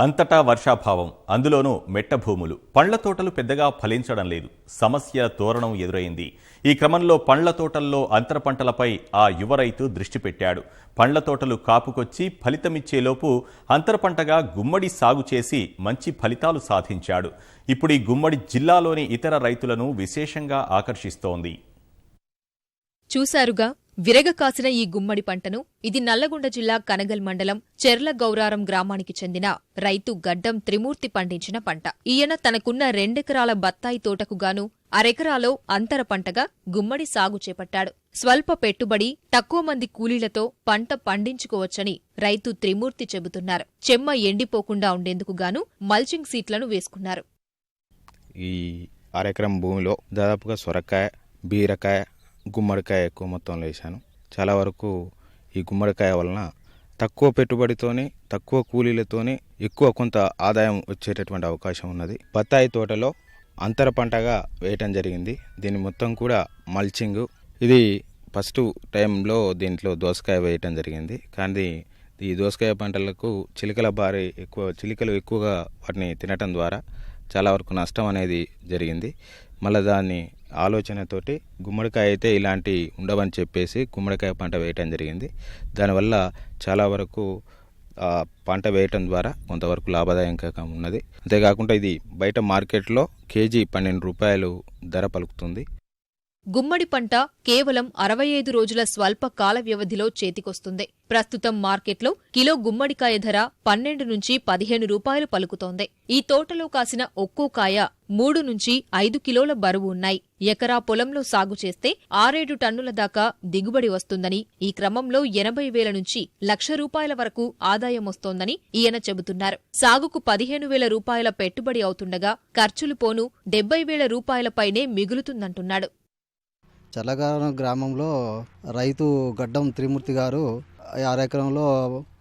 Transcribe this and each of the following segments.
అంతటా వర్షాభావం అందులోనూ మెట్ట భూములు. పండ్ల తోటలు పెద్దగా ఫలించడం లేదు. సమస్య తోరణం ఎదురైంది. ఈ క్రమంలో పండ్ల తోటల్లో అంతర పంటలపై ఆ యువ రైతు దృష్టి పెట్టాడు. పండ్ల తోటలు కాపుకొచ్చి ఫలితమిచ్చేలోపు అంతర పంటగా గుమ్మడి సాగు చేసి మంచి ఫలితాలు సాధించాడు. ఇప్పుడు ఈ గుమ్మడి జిల్లాలోని ఇతర రైతులను విశేషంగా ఆకర్షిస్తోంది. చూశారుగా? విరగ కాసిన ఈ గుమ్మడి పంటను ఇది నల్లగొండ జిల్లా కనగల్ మండలం చెర్ల గౌరారం గ్రామానికి చెందిన రైతు గడ్డం త్రిమూర్తి పండించిన పంట. ఈయన తనకున్న రెండెకరాల బత్తాయి తోటకు గాను అరెకరాలో అంతర పంటగా గుమ్మడి సాగు చేపట్టాడు. స్వల్ప పెట్టుబడి తక్కువ మంది కూలీలతో పంట పండించుకోవచ్చని రైతు త్రిమూర్తి చెబుతున్నారు. చెమ్మ ఎండిపోకుండా ఉండేందుకు గాను మల్చింగ్ సీట్లను వేసుకున్నారు. ఈ అరెకరం భూమిలో దాదాపుగా సొరకాయ బీరకాయ గుమ్మడికాయ ఎక్కువ మొత్తంలో వేసాను చాలా వరకు ఈ గుమ్మడికాయ వలన తక్కువ పెట్టుబడితోని తక్కువ కూలీలతోనే ఎక్కువ కొంత ఆదాయం వచ్చేటటువంటి అవకాశం ఉన్నది. బత్తాయి తోటలో అంతర పంటగా వేయటం జరిగింది. దీని మొత్తం కూడా మల్చింగ్. ఇది ఫస్ట్ టైంలో దీంట్లో దోసకాయ వేయటం జరిగింది. కానీ ఈ దోసకాయ పంటలకు చిలుకల భారీ ఎక్కువ చిలికలు ఎక్కువగా వాటిని తినటం ద్వారా చాలా వరకు నష్టం అనేది జరిగింది. మళ్ళీ దాన్ని ఆలోచనతోటి గుమ్మడికాయ అయితే ఇలాంటి ఉండవని చెప్పేసి గుమ్మడికాయ పంట వేయటం జరిగింది. దానివల్ల చాలా వరకు పంట వేయటం ద్వారా కొంతవరకు లాభదాయకంగా ఉన్నది. అంతేకాకుండా ఇది బయట మార్కెట్లో కేజీ పన్నెండు రూపాయలు ధర పలుకుతుంది. గుమ్మడి పంట కేవలం అరవై ఐదు రోజుల స్వల్ప కాల వ్యవధిలో చేతికొస్తుంది. ప్రస్తుతం మార్కెట్లో కిలో గుమ్మడికాయ ధర పన్నెండు నుంచి పదిహేను రూపాయలు పలుకుతోంది. ఈ తోటలో కాసిన ఒక్కో కాయ మూడు నుంచి ఐదు కిలోల బరువు ఉన్నాయి. ఎకరా పొలంలో సాగు చేస్తే ఆరేడు టన్నుల దాకా దిగుబడి వస్తుందని ఈ క్రమంలో ఎనభై వేల నుంచి లక్ష రూపాయల వరకు ఆదాయం వస్తోందని ఈయన చెబుతున్నారు. సాగుకు పదిహేను వేల రూపాయల పెట్టుబడి అవుతుండగా ఖర్చులు పోను డెబ్బై వేల రూపాయలపైనే మిగులుతుందంటున్నాడు. చల్లగారం గ్రామంలో రైతు గడ్డం త్రిమూర్తి గారు ఆరు ఎకరంలో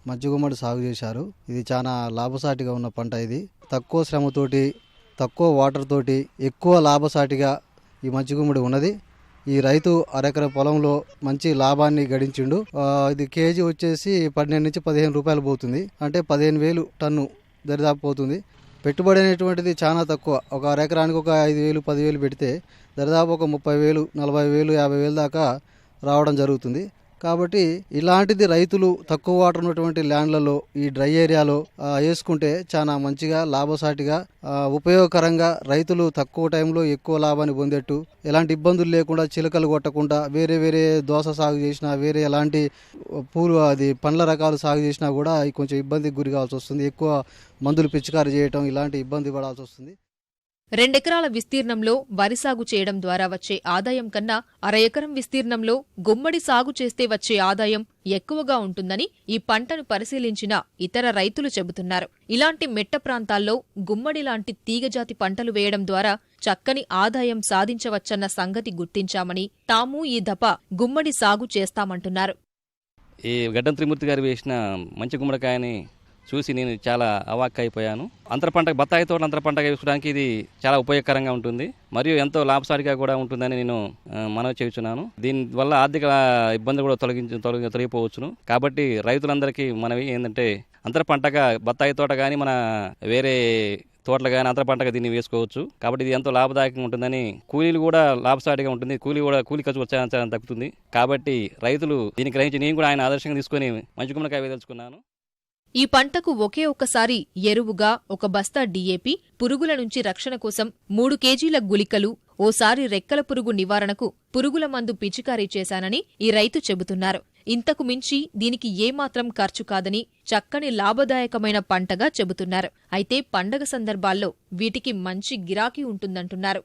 మజ్జి గుమ్మడి సాగు చేశారు. ఇది చాలా లాభసాటిగా ఉన్న పంట ఇది. తక్కువ శ్రమతోటి తక్కువ వాటర్ తోటి ఎక్కువ లాభసాటిగా ఈ మజ్జి గుమ్మడి ఉన్నది. ఈ రైతు అరెకర పొలంలో మంచి లాభాన్ని గడించిండు. ఇది కేజీ వచ్చేసి పన్నెండు నుంచి పదిహేను రూపాయలు పోతుంది. అంటే పదిహేను వేలు టన్ను దరిదాపు పోతుంది. పెట్టుబడి అనేటువంటిది చాలా తక్కువ. ఒక ఎకరానికి ఒక ఐదు వేలు పదివేలు పెడితే దరిదాపు ఒక ముప్పై వేలు నలభై వేలు యాభై వేలు దాకా రావడం జరుగుతుంది. కాబట్టి ఇలాంటిది రైతులు తక్కువ వాటర్ ఉన్నటువంటి ల్యాండ్లలో ఈ డ్రై ఏరియాలో వేసుకుంటే చాలా మంచిగా లాభసాటిగా ఉపయోగకరంగా రైతులు తక్కువ టైంలో ఎక్కువ లాభాన్ని పొందేట్టు ఎలాంటి ఇబ్బందులు లేకుండా చిలకలు కొట్టకుండా వేరే వేరే దోస సాగు చేసినా వేరే ఎలాంటి పూలు అది పండ్ల రకాలు సాగు చేసినా కూడా కొంచెం ఇబ్బందికి గురి కావాల్సి వస్తుంది. ఎక్కువ మందులు పిచికారి చేయటం ఇలాంటి ఇబ్బంది పడాల్సి వస్తుంది. రెండెకరాల విస్తీర్ణంలో వరి సాగు చేయడం ద్వారా వచ్చే ఆదాయం కన్నా అర ఎకరం విస్తీర్ణంలో గుమ్మడి సాగు చేస్తే వచ్చే ఆదాయం ఎక్కువగా ఉంటుందని ఈ పంటను పరిశీలించిన ఇతర రైతులు చెబుతున్నారు. ఇలాంటి మెట్ట ప్రాంతాల్లో గుమ్మడి లాంటి తీగజాతి పంటలు వేయడం ద్వారా చక్కని ఆదాయం సాధించవచ్చన్న సంగతి గుర్తించామని తాము ఈ దప గుమ్మడి సాగు చేస్తామంటున్నారు. ఈ గడ్డం త్రిమూర్తి గారు వేసిన మంచి గుమ్మడికాయని చూసి నేను చాలా అవాక్ అయిపోయాను అంతర పంట బత్తాయి తోట అంతర పంట వేసుకోవడానికి ఇది చాలా ఉపయోగకరంగా ఉంటుంది. మరియు ఎంతో లాభసాటిగా కూడా ఉంటుందని నేను మనవి చేస్తున్నాను. దీని వల్ల ఆర్థిక ఇబ్బంది కూడా తొలగించ తొలగి తొలగిపోవచ్చును. కాబట్టి రైతులందరికీ మనవి ఏంటంటే అంతర పంటగా బత్తాయి తోట కానీ మన వేరే తోటలు కానీ అంతర పంటగా దీన్ని వేసుకోవచ్చు. కాబట్టి ఇది ఎంతో లాభదాయకంగా ఉంటుందని కూలీలు కూడా లాభసాటిగా ఉంటుంది. కూలీ కూడా కూలీ ఖర్చు వచ్చే తగ్గుతుంది. కాబట్టి రైతులు దీన్ని గ్రహించి నేను కూడా ఆయన ఆదర్శంగా తీసుకొని మంచి గుమ్మడికాయ వేదలుచుకున్నాను ఈ పంటకు ఒకే ఒక్కసారి ఎరువుగా ఒక బస్తా డీఏపీ పురుగుల నుంచి రక్షణ కోసం మూడు కేజీల గుళికలు ఓసారి రెక్కల పురుగు నివారణకు పురుగుల మందు పిచికారీ చేశానని ఈ రైతు చెబుతున్నారు. ఇంతకు మించి దీనికి ఏమాత్రం ఖర్చు కాదని చక్కని లాభదాయకమైన పంటగా చెబుతున్నారు. అయితే పండగ సందర్భాల్లో వీటికి మంచి గిరాకీ ఉంటుందంటున్నారు.